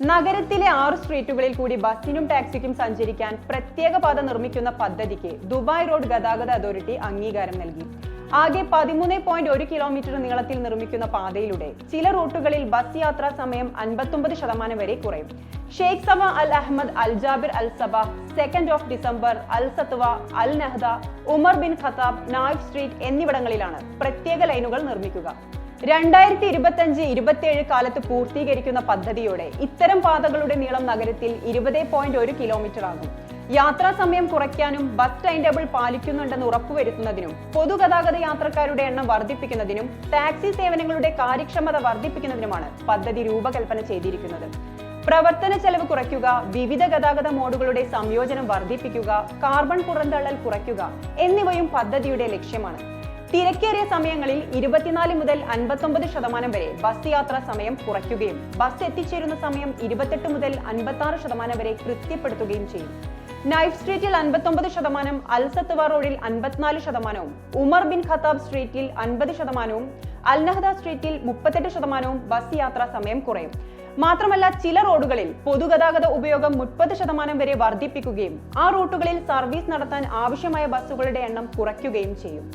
നഗരത്തിലെ ആറ് സ്ട്രീറ്റുകളിൽ കൂടി ബസ്സിനും ടാക്സിക്കും സഞ്ചരിക്കാൻ പ്രത്യേക പാത നിർമ്മിക്കുന്ന പദ്ധതിക്ക് ദുബായ് റോഡ് ഗതാഗത അതോറിറ്റി അംഗീകാരം നൽകി. ആകെ പതിമൂന്ന് പോയിന്റ് ഒരു കിലോമീറ്റർ നീളത്തിൽ നിർമ്മിക്കുന്ന പാതയിലൂടെ ചില റൂട്ടുകളിൽ ബസ് യാത്രാ സമയം അൻപത്തൊമ്പത് ശതമാനം വരെ കുറയും. Sheikh Sabah Al Ahmad Al Jaber Al Sabah second of December Al Satwa Al Nahda Umar bin Khattab Naif street എന്നിവിടങ്ങളിലാണ് പ്രത്യേക ലൈനുകൾ നിർമ്മിക്കുക. രണ്ടായിരത്തി ഇരുപത്തഞ്ച് ഇരുപത്തിയേഴ് കാലത്ത് പൂർത്തീകരിക്കുന്ന പദ്ധതിയോടെ ഇത്തരം പാതകളുടെ നീളം നഗരത്തിൽ ഇരുപത് പോയിന്റ് ഒരു കിലോമീറ്റർ ആകും. യാത്രാ സമയം കുറയ്ക്കാനും ബസ് ടൈം ടേബിൾ പാലിക്കുന്നുണ്ടെന്ന് ഉറപ്പുവരുത്തുന്നതിനും പൊതുഗതാഗത യാത്രക്കാരുടെ എണ്ണം വർദ്ധിപ്പിക്കുന്നതിനും ടാക്സി സേവനങ്ങളുടെ കാര്യക്ഷമത വർദ്ധിപ്പിക്കുന്നതിനുമാണ് പദ്ധതി രൂപകൽപ്പന ചെയ്തിരിക്കുന്നത്. പ്രവർത്തന ചെലവ് കുറയ്ക്കുക വിവിധ ഗതാഗത മോഡുകളുടെ സംയോജനം വർദ്ധിപ്പിക്കുക കാർബൺ പുറന്തള്ളൽ കുറയ്ക്കുക എന്നിവയും പദ്ധതിയുടെ ലക്ഷ്യമാണ്. തിരക്കേറിയ സമയങ്ങളിൽ ഇരുപത്തിനാല് മുതൽ അൻപത്തൊമ്പത് ശതമാനം വരെ ബസ് യാത്രാ സമയം കുറയ്ക്കുകയും ബസ് എത്തിച്ചേരുന്ന സമയം ഇരുപത്തെട്ട് മുതൽ അൻപത്തി ആറ് ശതമാനം വരെ കൃത്യപ്പെടുത്തുകയും ചെയ്യും. നൈഫ് സ്ട്രീറ്റിൽ അൻപത്തൊമ്പത് ശതമാനം അൽസത്വ റോഡിൽ അൻപത്തിനാല് ശതമാനവും ഉമർ ബിൻ ഖത്താബ് സ്ട്രീറ്റിൽ അൻപത് ശതമാനവും അൽനഹദ സ്ട്രീറ്റിൽ മുപ്പത്തെട്ട് ശതമാനവും ബസ് യാത്രാ സമയം കുറയും. മാത്രമല്ല ചില റോഡുകളിൽ പൊതുഗതാഗത ഉപയോഗം മുപ്പത് ശതമാനം വരെ വർദ്ധിപ്പിക്കുകയും ആ റൂട്ടുകളിൽ സർവീസ് നടത്താൻ ആവശ്യമായ ബസ്സുകളുടെ എണ്ണം കുറയ്ക്കുകയും ചെയ്യും.